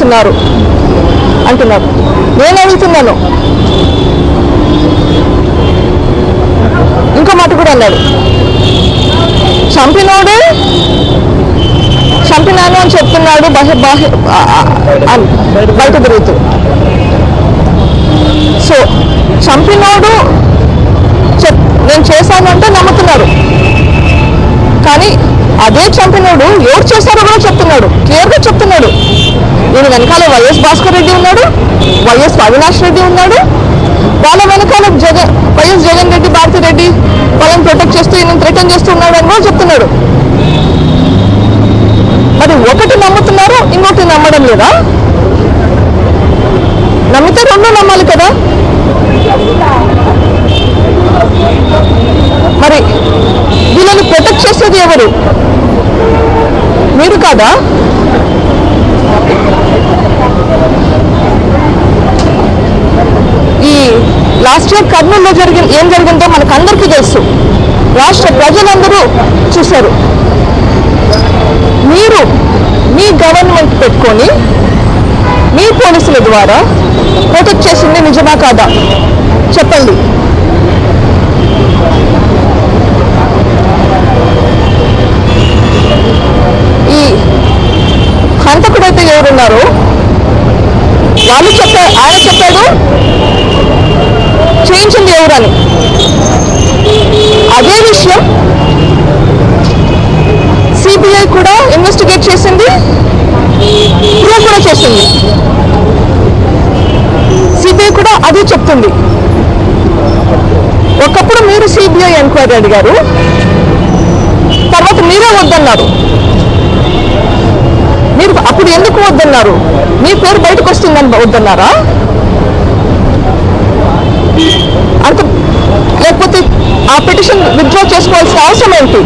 నమ్ముతున్నారు అంటున్నారు. నేను అడుగుతున్నాను. ఇంకో మాట కూడా అన్నాడు. చంపినోడే చంపినాను అని చెప్తున్నాడు బాహ్య బయట తిరుగుతూ. సో చంపినోడు నేను చేశాను అంటే నమ్ముతున్నారు. కానీ అదే చంపినోడు ఎవరు చేశారో కూడా చెప్తున్నాడు. క్లియర్గా చెప్తున్నాడు. వెనకాల వైఎస్ భాస్కర్ రెడ్డి ఉన్నాడు వైఎస్ అవినాష్ రెడ్డి ఉన్నాడు. వాళ్ళ వెనకాల జగన్ వైఎస్ జగన్ రెడ్డి భారతి రెడ్డి వాళ్ళని ప్రొటెక్ట్ చేస్తూ ఈయన థ్రెటన్ చేస్తూ ఉన్నాడు అని కూడా చెప్తున్నాడు. మరి ఒకటి నమ్ముతున్నారు ఇంకొకటి నమ్మడం లేదా? నమ్మితే రెండు నమ్మాలి కదా? మరి వీళ్ళని ప్రొటెక్ట్ చేసేది ఎవరు? మీరు కాదా ఈ లాస్ట్ ఇయర్ కర్నూలులో జరిగిన ఏం జరిగిందో మనకు అందరికీ తెలుసు. రాష్ట్ర ప్రజలందరూ చూశారు. మీరు మీ గవర్నమెంట్ పెట్టుకొని మీ పోలీసుల ద్వారా ప్రొటెక్ట్ చేసింది నిజమా కాదా? చెప్పండి. ఈ హంతకుడైతే ఎవరున్నారో? వాళ్ళు చెప్పారు ఆయన చెప్పాడు చేయించింది అదే విషయం సిబిఐ కూడా ఇన్వెస్టిగేట్ చేసింది ప్రూవ్ కూడా చేసింది. సిబిఐ కూడా అదే చెప్తుంది. ఒకప్పుడు మీరు సిబిఐ ఎంక్వైరీ అడిగారు తర్వాత మీరే వద్దన్నారు. మీరు అప్పుడు ఎందుకు వద్దన్నారు? మీ పేరు బయటకు వస్తుందని వద్దన్నారా? ఆ పిటిషన్ విత్డ్రా చేసుకోవాల్సిన అవసరం ఏంటి?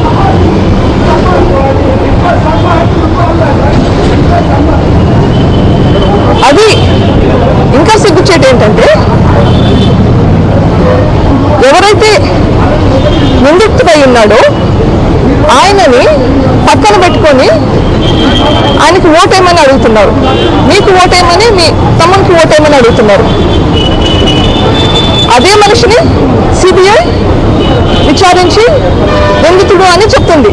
అది ఇంకా సిగ్గుచేటి ఏంటంటే ఎవరైతే నిందితుడై ఉన్నాడో ఆయనని పక్కన పెట్టుకొని ఆయనకి ఓటేమని అడుగుతున్నారు. మీకు ఓటేమని మీ తమ్మునికి ఓటేమని అడుగుతున్నారు. అదే మనిషిని సిబిఐ విచారించి నిందితుడు అని చెప్తుంది.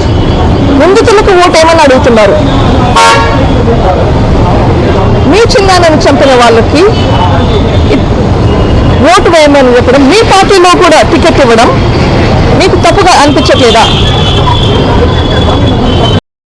నిందితులకు ఓటేమని అడుగుతున్నారు. మీ చిన్నాన్నని చంపిన వాళ్ళకి ఓటు వేయమని చెప్పడం మీ పార్టీలో కూడా టికెట్ ఇవ్వడం మీకు తప్పుగా అనిపించట్లేదా?